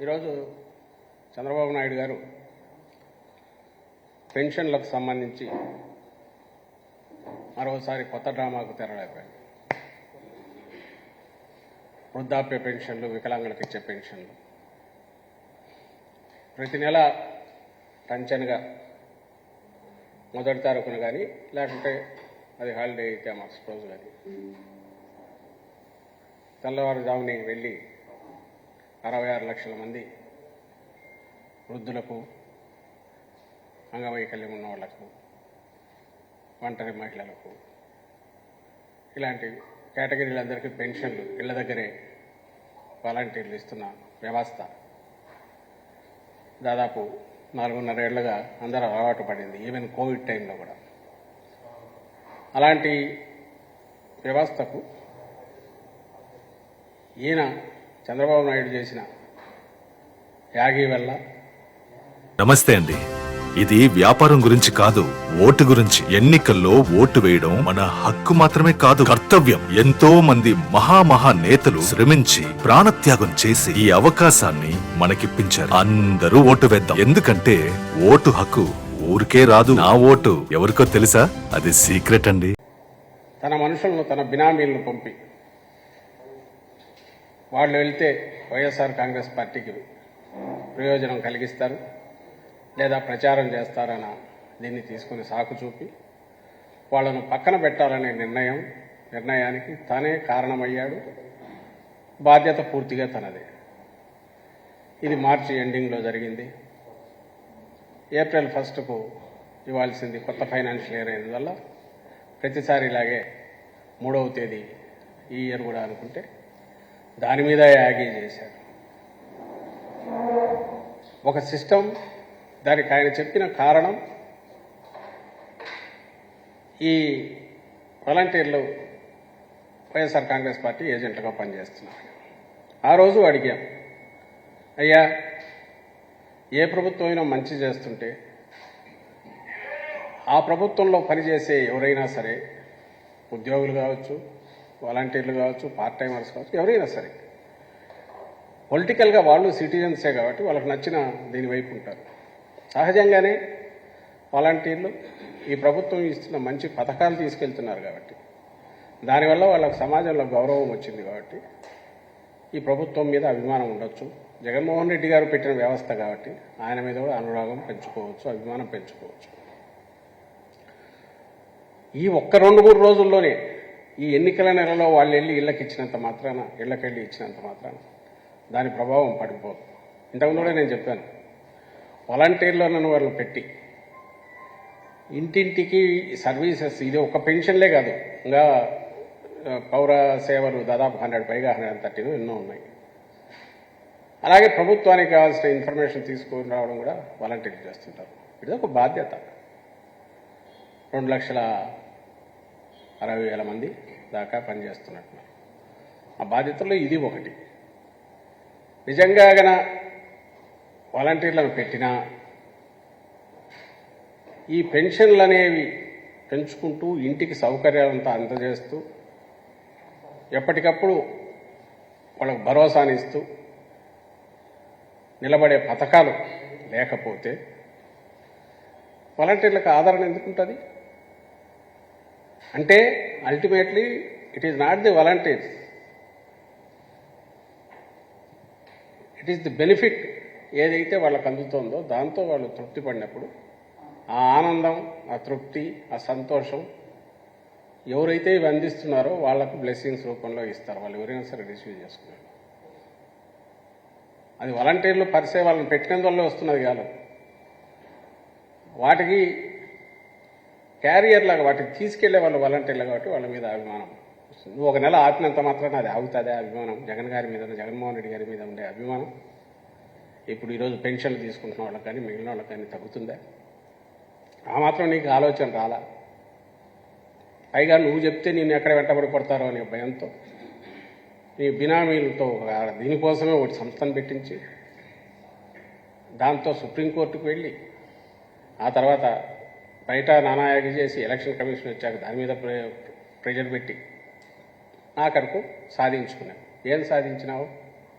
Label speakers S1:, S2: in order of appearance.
S1: ఈరోజు చంద్రబాబు నాయుడు గారు పెన్షన్లకు సంబంధించి మరోసారి కొత్త డ్రామాకు తెరలేపాడు వృద్ధాప్య పెన్షన్లు వికలాంగులకు ఇచ్చే పెన్షన్లు. ప్రతి నెల టంచన్గా మొదటి తారీఖున కానీ లేకుంటే అది హాలిడే అయితే మరుసటి రోజు కానీ తెల్లవారుజాముని వెళ్ళి అరవై ఆరు లక్షల మంది వృద్ధులకు అంగవైకల్యం ఉన్న వాళ్ళకు ఒంటరి మహిళలకు ఇలాంటి కేటగిరీలందరికీ పెన్షన్లు ఇళ్ళ దగ్గరే వాలంటీర్లు ఇస్తున్న వ్యవస్థ దాదాపు నాలుగున్నర ఏళ్ళుగా అందరూ అలవాటు పడింది ఈవెన్ కోవిడ్ టైంలో కూడా. అలాంటి వ్యవస్థకు ఈయన చంద్రబాబు నాయుడు చేసిన యాగి వల్ల.
S2: నమస్తే అండి. ఇది వ్యాపారం గురించి కాదు ఓటు గురించి. ఎన్నికల్లో ఓటు వేయడం మన హక్కు మాత్రమే కాదు కర్తవ్యం. ఎంతో మంది మహామహా నేతలు శ్రమించి ప్రాణత్యాగం చేసి ఈ అవకాశాన్ని మనకిప్పించారు. అందరూ ఓటు వేద్దాం. ఎందుకంటే ఓటు హక్కు ఊరికే రాదు. నా ఓటు ఎవరికో తెలుసా? అది సీక్రెట్ అండి.
S1: తన మనుషులను తన బినామీలను పంపి. వాళ్ళు వెళ్తే వైఎస్ఆర్ కాంగ్రెస్ పార్టీకి ప్రయోజనం కలిగిస్తారు లేదా ప్రచారం చేస్తారన్న దీన్ని తీసుకుని సాకు చూపి వాళ్ళను పక్కన పెట్టాలనే నిర్ణయం నిర్ణయానికి తానే కారణమయ్యాడు. బాధ్యత పూర్తిగా తనదే. ఇది మార్చి ఎండింగ్లో జరిగింది. ఏప్రిల్ ఫస్ట్కు ఇవ్వాల్సింది కొత్త ఫైనాన్షియల్ ఇయర్ అయినందువల్ల ప్రతిసారి ఇలాగే మూడవ తేదీ ఈ ఇయర్ కూడా అనుకుంటే దాని మీద యాగి చేశాడు. ఒక సిస్టమ్ దానికి ఆయన చెప్పిన కారణం ఈ వాలంటీర్లు వైఎస్ఆర్ కాంగ్రెస్ పార్టీ ఏజెంట్లుగా పనిచేస్తున్నారు. ఆ రోజు అడిగాం అయ్యా ఏ ప్రభుత్వం అయినా మంచి చేస్తుంటే ఆ ప్రభుత్వంలో పనిచేసే ఎవరైనా సరే ఉద్యోగులు కావచ్చు వాలంటీర్లు కావచ్చు పార్ట్ టైమర్స్ కావచ్చు ఎవరైనా సరే. పొలిటికల్గా వాళ్ళు సిటిజన్సే కాబట్టి వాళ్ళకి నచ్చిన దీని వైపు ఉంటారు. సహజంగానే వాలంటీర్లు ఈ ప్రభుత్వం ఇస్తున్న మంచి పథకాలు తీసుకెళ్తున్నారు కాబట్టి దానివల్ల వాళ్ళకు సమాజంలో గౌరవం వచ్చింది కాబట్టి ఈ ప్రభుత్వం మీద అభిమానం ఉండొచ్చు. జగన్మోహన్ రెడ్డి గారు పెట్టిన వ్యవస్థ కాబట్టి ఆయన మీద కూడా అనురాగం పెంచుకోవచ్చు అభిమానం పెంచుకోవచ్చు. ఈ ఒక్క రెండు మూడు రోజుల్లోనే ఈ ఎన్నికల నెలలో వాళ్ళు వెళ్ళి ఇళ్ళకి ఇచ్చినంత మాత్రాన ఇళ్ళకెళ్ళి ఇచ్చినంత మాత్రాన దాని ప్రభావం పడిపోదు. ఇంతకుముందు కూడా నేను చెప్పాను. వాలంటీర్లను వాళ్ళు పెట్టి ఇంటింటికి సర్వీసెస్ ఇది ఒక పెన్షన్లే కాదు. ఇంకా పౌర సేవలు దాదాపు హండ్రెడ్ పైగా హండ్రెడ్ థర్టీలు ఎన్నో ఉన్నాయి. అలాగే ప్రభుత్వానికి కావాల్సిన ఇన్ఫర్మేషన్ తీసుకొని రావడం కూడా వాలంటీర్లు చేస్తుంటారు. ఇది ఒక బాధ్యత. రెండు లక్షల అరవై వేల మంది దాకా పనిచేస్తున్నట్లు ఆ బాధ్యతల్లో ఇది ఒకటి. నిజంగా గన వాలంటీర్లను పెట్టినా ఈ పెన్షన్లు అనేవి పెంచుకుంటూ ఇంటికి సౌకర్యాలంతా అందజేస్తూ ఎప్పటికప్పుడు వాళ్ళకు భరోసానిస్తూ నిలబడే పథకాలు లేకపోతే వాలంటీర్లకు ఆదరణ ఎందుకుంటుంది? అంటే ultimately it is not the volunteers it is the benefit ఏదైతే వాళ్ళకు అందుతుందో దాంతో వాళ్ళు తృప్తి పడినప్పుడు ఆ ఆనందం ఆ తృప్తి ఆ సంతోషం ఎవరైతే ఇవి అందిస్తున్నారో వాళ్ళకు బ్లెస్సింగ్స్ రూపంలో ఇస్తారు. వాళ్ళు ఎవరైనా సరే రిసీవ్ చేసుకున్నారు. అది వాలంటీర్లు పరిసే వాళ్ళని పెట్టినందువల్ల వస్తున్నది కాదు. వాటికి క్యారియర్ లాగా వాటికి తీసుకెళ్ళే వాళ్ళు వాలంటీర్లు కాబట్టి వాళ్ళ మీద అభిమానం వస్తుంది. ఒక నెల ఆపినంత మాత్రం అది ఆగుతుందే అభిమానం. జగన్ గారి మీద జగన్మోహన్ రెడ్డి గారి మీద ఉండే అభిమానం. ఇప్పుడు ఈరోజు పెన్షన్లు తీసుకుంటున్న వాళ్ళకి కానీ మిగిలిన వాళ్ళకి కానీ తగ్గుతుందా? ఆ మాత్రం నీకు ఆలోచన రాలా? పైగా నువ్వు చెప్తే నేను ఎక్కడ వెంటబడి పడతారో అనే భయంతో నీ బినామీలతో ఒక- దీనికోసమే ఒకటి సంస్థను పెట్టించి దాంతో సుప్రీంకోర్టుకు వెళ్ళి ఆ తర్వాత బయట నానాయాగి చేసి ఎలక్షన్ కమిషన్ వచ్చాక దాని మీద ప్రె- ప్రెజర్ పెట్టి ఆఖరకు సాధించుకున్నాను. ఏం సాధించినావు?